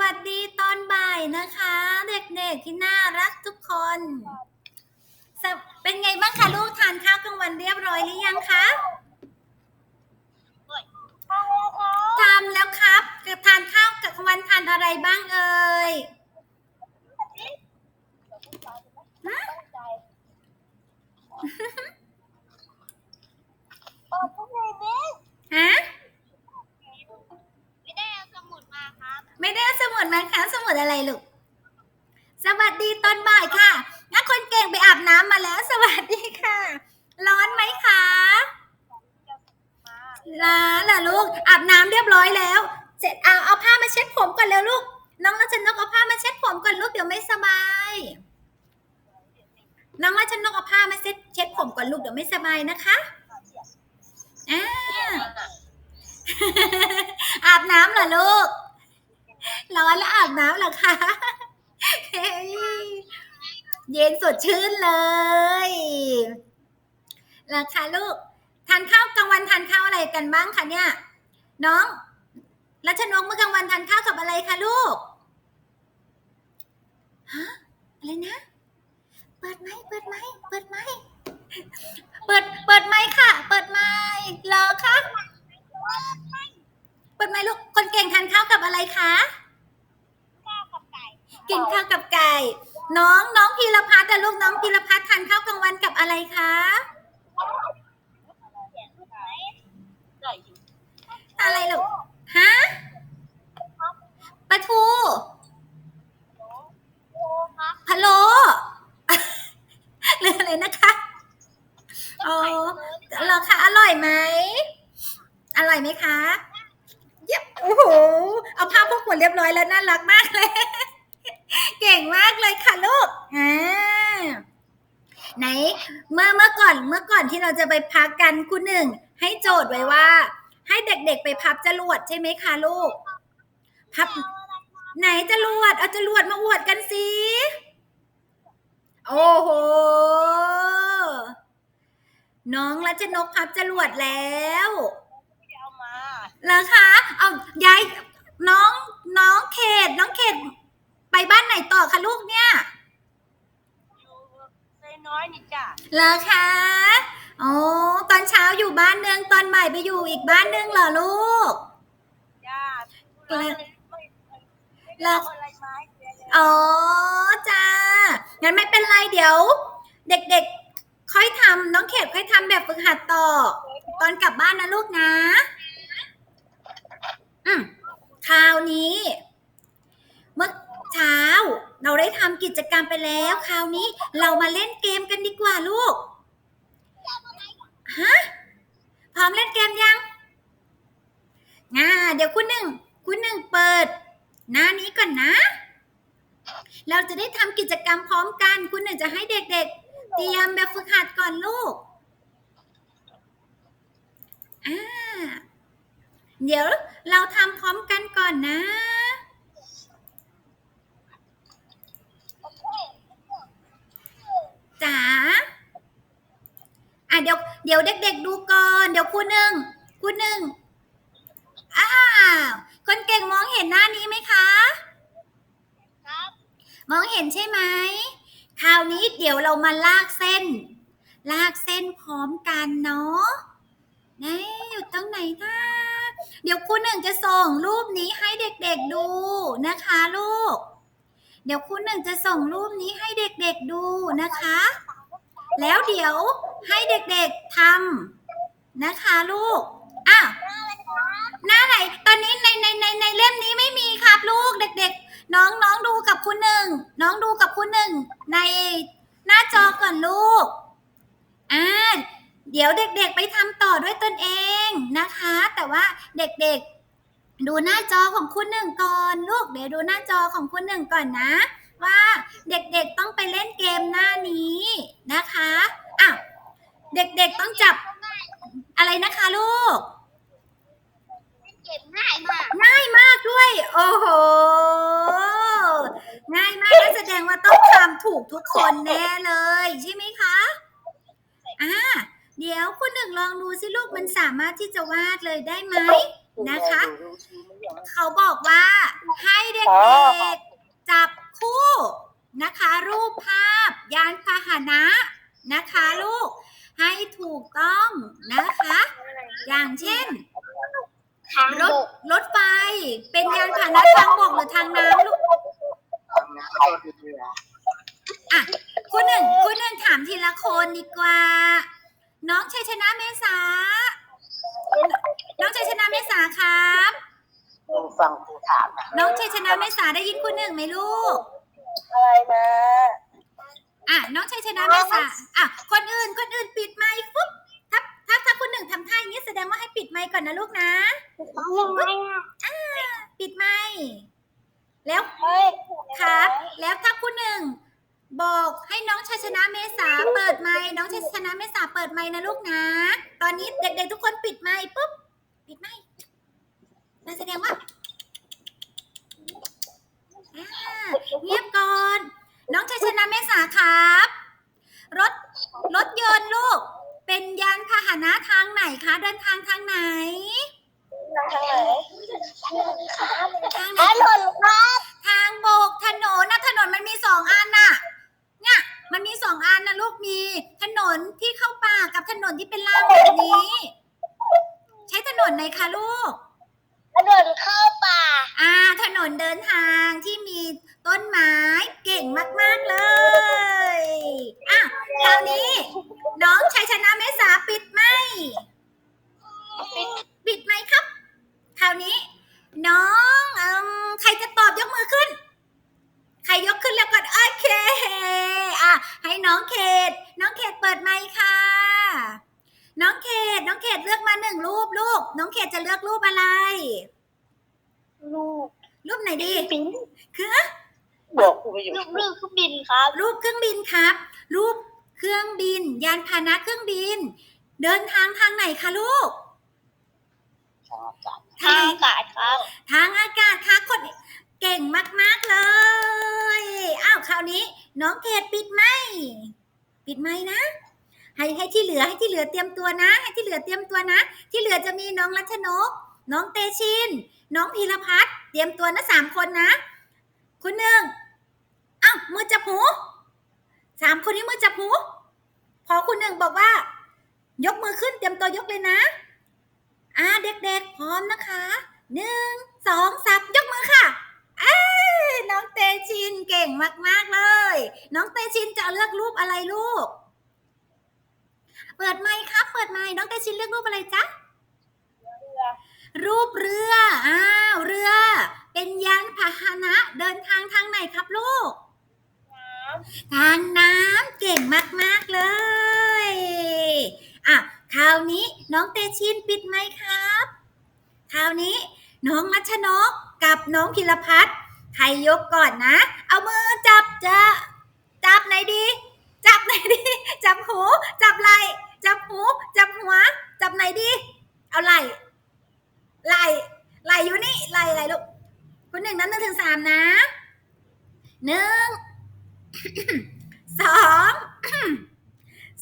วัสดีตอนบ่ายนะคะ เด็กๆที่น่ารักทุกคนสเป็นไงบ้างคะลูกทานข้าวกลางวันเรียบร้อยหรือยังคะทำแล้วครับทานข้าวกลางวันทานอะไรบ้างเอ่ยฮะ เปิดทุกเลยเบ๊ ฮะ ไม่ได้เอาสมุดมาครับ ไม่ได้เอาสมุดมาคะสมุดอะไร ลูก สวัสดีตอนบ่ายค่ะนักคนเก่งไปอาบน้ำมาแล้ว สวัสดีค่ะ ร้อนไหมคะมาล้าล่ะลูก อาบน้ำเรียบร้อยแล้ว เสร็จเอาเอาผ้ามาเช็ดผมก่อนแล้วลูก น้องรัชนกเอาผ้ามาเช็ดผมก่อนลูกเดี๋ยวไม่สบาย น้องรัชนกเอาผ้ามาเช็ดเช็ดผมก่อนลูกเดี๋ยวไม่สบายนะคะอ่าอาบน้ำเหรอลูก ร้อนแล้วอาบน้ำเหรอคะเฮ้ยเย็นสดชื่นเลยเหรอคะลูก ทานข้าวกลางวันทานข้าวอะไรกันบ้างคะเนี่ย น้องรัชนกเมื่อกลางวันทานข้าวกับอะไรคะลูก ฮะ อะไรนะ เปิดไหมเปิดไหมเปิดไหมเปิด เปิดไหมค่ะ เปิดไหมเหรอคะ ปิดไหมค์ลูก คนเก่งทานข้าวกับอะไรคะ ข้าวกับไก่กินข้าวกับไก่ น้องน้องพีรพัฒน์อะลูกน้องพีรพัฒน์ทานข้าวกลางวันกับอะไรคะเขียนรูปไหมไก่อะไรลูก ฮะปลาทูโอ้ครับพะโล้หรืออะไรนะคะอ๋อเหรอคะ อร่อยไหม อร่อยไหมคะเย็บ โอ้โห เอาผ้าพวกหัวเรียบร้อยแล้วน่ารักมากเลย เก่งมากเลยค่ะลูกอ่าไหน เมื่อเมื่อก่อนเมื่อก่อนที่เราจะไปพักกันคุณหนึ่ง ให้โจทย์ไว้ว่า ให้เด็กๆไปพับจรวดใช่ไหมคะลูก พับ ไหนจรวดเอาจรวดมาอวดกันสิโอ้โห น้องรัชนกพับจรวดแล้ว ไม่ได้เอามา เหรอคะ เอายายน้องน้องเขต น้องเขต ไปบ้านไหนต่อคะลูกเนี่ยอยู่เซน้อยนี่จ้ะเหรอคะอ๋อตอนเช้าอยู่บ้านหนึ่งตอนบ่ายไปอยู่อีกบ้านหนึ่งเหรอลูกจ้าเกลือไม่ได้เอาอะไรมาให้เกลือเลยอ๋อจ้างั้นไม่เป็นไรเดี๋ยว เด็กๆ ค่อยทำน้องเขตค่อยทำแบบฝึกหัดต่อ ตอนกลับบ้านนะลูกนะ อืมคราวนี้ เมื่อเช้า เราได้ทำกิจกรรมไป แล้วคราวนี้เรามาเล่นเกมกันดีกว่าลูกฮะพร้อมเล่นเกมยังอ่าเดี๋ยวคุณหนึ่งคุณหนึ่งเปิด หน้านี้ก่อนนะ เราจะได้ทำกิจกรรมพร้อมกัน คุณหนึ่งจะให้เด็กๆ เตรียมแบบฝึกหัดก่อนลูกอ่าเดี๋ยวเราทำพร้อมกันก่อนนะ จ๋าอะเดี๋ยวเดี๋ยวเด็ก ๆ ดูก่อน เดี๋ยวคุณหนึ่งคุณหนึ่งอ้าวคนเก่งมองเห็นหน้านี้ไหมคะ ครับ มองเห็นใช่ไหมคราวนี้เดี๋ยวเรามาลากเส้น ลากเส้นพร้อมกันเนาะนี่อยู่ตรงไหนนะเดี๋ยวครูหนึ่งจะส่งรูปนี้ให้เด็กๆดูนะคะลูก เดี๋ยวครูหนึ่งจะส่งรูปนี้ให้เด็กๆดูนะคะ แล้วเดี๋ยวให้เด็กๆทำนะคะลูกอ้าวหน้าไหน ตอนนี้ในในในในเล่มนี้ไม่มีครับลูกเด็ก ๆ น้องน้องดูกับคุณหนึ่งน้องดูกับคุณหนึ่งในหน้าจอก่อนลูกอ่าเดี๋ยวเด็กๆไปทำต่อด้วยตนเองนะคะ แต่ว่าเด็กๆ ดูหน้าจอของคุณหนึ่งก่อนลูกเดี๋ยวดูหน้าจอของคุณหนึ่งก่อนนะ ว่าเด็กๆต้องไปเล่นเกมหน้านี้นะคะอ้าวเด็กๆต้องจับอะไรนะคะลูกเก็บง่ายมาก ง่ายมากด้วย โอ้โห ง่ายมากก็แสดงว่าต้องทำถูกทุกคนแน่เลย ใช่ไหมคะอ่าเดี๋ยวคุณหนึ่งลองดูสิลูกมันสามารถที่จะวาดเลยได้ไหม นะคะ เขาบอกว่าให้เด็กๆจับคู่นะคะ รูปภาพ ยานพาหนะนะคะลูก ให้ถูกต้องนะคะ อย่างเช่นรถรถไฟเป็นยานพาหนะทางบกหรือทางน้ำลูกอะคุณหนึ่งคุณหนึ่งถามทีละคนดีกว่า น้องชัยชนะเมษา น้องชัยชนะเมษาครับฟังครูถามนะน้องชัยชนะเมษาได้ยินคุณหนึ่งไหมลูก อะไรนะอะน้องชัยชนะเมษาอะคนอื่นคนอื่นปิดไมค์ปุ๊บถ้าถ้าถ้าคุณหนึ่งทำท่าอย่างนี้แสดงว่าให้ปิดไมค์ก่อนนะลูกนะยังไงอะปิดไมค์แล้วไม่ครับ แล้วถ้าคุณหนึ่ง บอกให้น้องชัยชนะเมษาเปิดไมค์น้องชัยชนะเมษาเปิดไมค์นะลูกนะ ตอนนี้เด็กๆทุกคนปิดไมค์ปุ๊บปิดไมค์นั่นแสดงว่าอ่าเงียบก่อน น้องชัยชนะเมษาครับ รถรถยนต์ลูก เป็นยานพาหนะทางไหนคะเดินทางทางไหน ทางไหนทางไหนถนนครับ ทางโบกถนนนะถนนมันมีสองอันน่ะ เนี่ย มันมีสองอันนะลูกมีถนนที่เข้าป่ากับถนนที่เป็นลางแบบนี้ ใช้ถนนไหนคะลูก ถนนเข้าป่า อ่า ถนนเดินทางที่มีต้นไม้เก่งมาก ๆ เลย อะคราวนี้ น้องชัยชนะเมษาปิดไหมค์ปิดไหมค์ครับ คราวนี้ น้องเอมใครจะตอบยกมือขึ้น ใครยกขึ้นแล้วก่อนโอเคอะให้น้องเขต น้องเขตเปิดไมค์ค่ะ น้องเขต น้องเขตเลือกมาหนึ่งรูปลูกน้องเขตจะเลือกรูปอะไรลูกรูปไหนดีบินคือบอกครูไปอยู่ลูกลูกคือบินครับ รูปเครื่องบินครับ รูป เครื่องบิน ยานพาหนะเครื่องบิน เดินทางทางไหนคะลูก ทางอากาศครับ ทางอากาศค่ะคนเก่งมาก ๆ เลย อ้าว คราวนี้ น้องเกดปิดไหมค์ปิดไหมค์นะ ให้ให้ที่เหลือให้ที่เหลือเตรียมตัวนะ ให้ที่เหลือเตรียมตัวนะ ที่เหลือจะมีน้องรัชนก น้องเตชิน น้องพีรพัฒน์เตรียมตัวนะสามคนนะคุณหนึ่งอ้าวมือจับหู สามคนนี้มือจับหู พอคุณหนึ่งบอกว่า ยกมือขึ้นเตรียมตัวยกเลยนะ อ่าเด็กๆ พร้อมนะคะหนึ่งสองสามยกมือค่ะเอ้ยน้องเตชินเก่งมากๆเลย น้องเตชินจะเลือกรูปอะไรลูก เปิดไมค์ครับเปิดไมค์น้องเตชินเลือกรูปอะไรจ๊ะรูปเรือ อ้าว เรือ เป็นยานพาหนะเดินทางทางไหนครับลูก ทางน้ำเก่งมากๆเลย อะ คราวนี้น้องเตชินปิดไหมครับ คราวนี้น้องรัชนกกับน้องพิรพัฒน์ใครยกก่อนนะ เอามือจับจะจับไหนดี จับไหนดี จับหู จับไหล่จับหู จับหัว จับไหนดี เอาไหล่ไหล่ไหล่อยู่นี่ไหล่ไหล่ลูกคุณหนึ่งนับหนึ่งถึงสามนะหนึ่ง สอง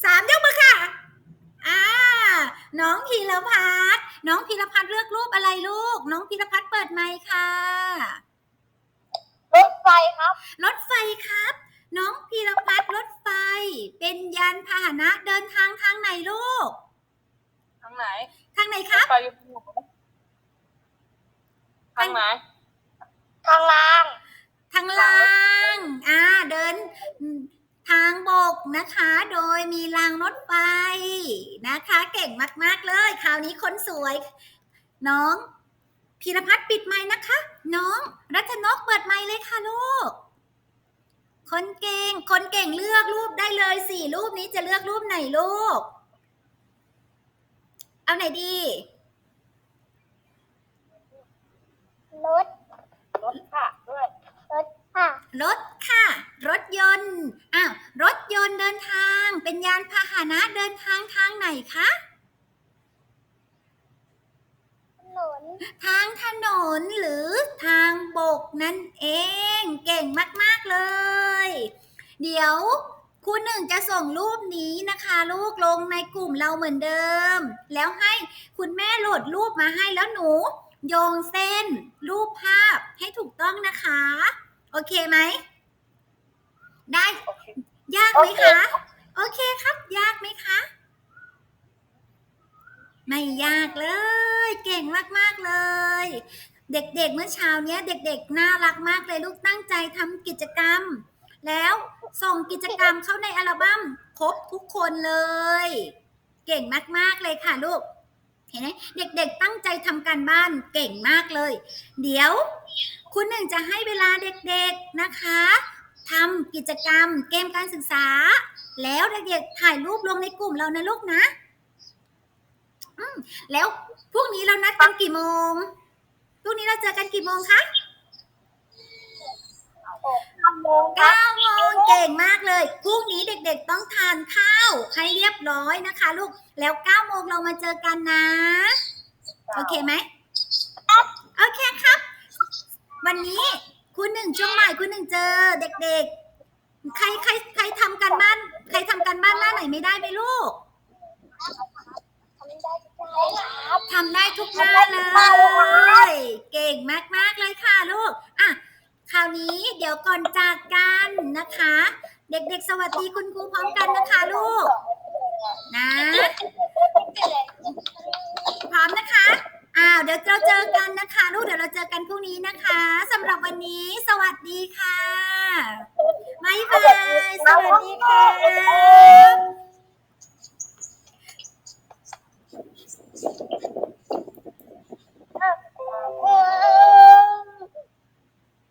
สามยกมือค่ะ อ่า น้องพีรพัฒน์น้องพีรพัฒน์เลือกรูปอะไรลูก น้องพีรพัฒน์เปิดไมค์ค่ะ รถไฟครับ รถไฟครับ น้องพีรพัฒน์รถไฟ เป็นยานพาหนะเดินทางทางไหนลูก ทางไหน ทางไหนครับ ไปอยู่ทางไหน ทางล่าง ทางล่างอ่าเดินทางบกนะคะ โดยมีรางรถไฟนะคะ เก่งมาก ๆ เลย คราวนี้คนสวย น้องพีรพัฒน์ปิดไมค์นะคะ น้องรัชนกเปิดไมค์เลยค่ะลูก คนเก่ง คนเก่งเลือกรูปได้เลยสี่รูปนี้จะเลือกรูปไหนลูก เอาไหนดี รถ รถค่ะด้วย รถค่ะรถค่ะ รถยนต์อ้าวรถยนต์เดินทาง เป็นยานพาหนะเดินทางทางไหนคะถนนทางถนนหรือทางบกนั่นเอง เก่งมาก ๆ เลย เดี๋ยวครูหนึ่งจะส่งรูปนี้นะคะ ลูกลงในกลุ่มเราเหมือนเดิม แล้วให้คุณแม่โหลดรูปมาให้แล้วหนู โยงเส้น รูปภาพให้ถูกต้องนะคะ โอเคไหม ได้โอเคยากไหมคะ โอเคครับ ยากไหมคะ ไม่ยากเลย เก่งมากๆเลย เด็กๆเมื่อเช้าเนี้ย เด็กๆน่ารักมากเลยลูกตั้งใจทำกิจกรรม แล้วส่งกิจกรรมเข้าในอัลบั้มครบทุกคนเลย เก่งมากๆเลยค่ะลูก เห็นไหมเด็กๆ ตั้งใจทำการบ้านเก่งมากเลย เดี๋ยวคุณหนึ่งจะให้เวลาเด็กๆนะคะทำกิจกรรมเกมการศึกษา แล้วเด็กๆถ่ายรูปลงในกลุ่มเรานะลูกนะแล้วพรุ่งนี้เรานัดกันกี่โมงพรุ่งนี้เราเจอกันกี่โมงคะ โมงเก้าโมงเก่งมากเลยพรุ่งนี้เด็กๆต้องทานข้าวให้เรียบร้อยนะคะ ลูก แล้วเก้าโมงเรามาเจอกันนะ โอเคไหมโอเคครับ วันนี้คุณหนึ่งช่วงบ่ายคุณหนึ่งเจอเด็กๆ ใครใครใครทำการบ้าน ใครทำการบ้านหน้าไหนไม่ได้ไหมลูกทำได้ทุกได้ครับทำได้ทุกหน้าเลย เก่งมากๆเลยค่ะลูก อะ คราวนี้เดี๋ยวก่อนจากกันนะคะ เด็กๆ สวัสดีคุณครูพร้อมกันนะคะลูก นะ พร้อมนะคะอ้าวเดี๋ยวเราเจอกันนะคะ ลูกเดี๋ยวเราเจอกันพรุ่งนี้นะคะสำหรับวันนี้สวัสดีค่ะบายบายสวัสดีค่ะ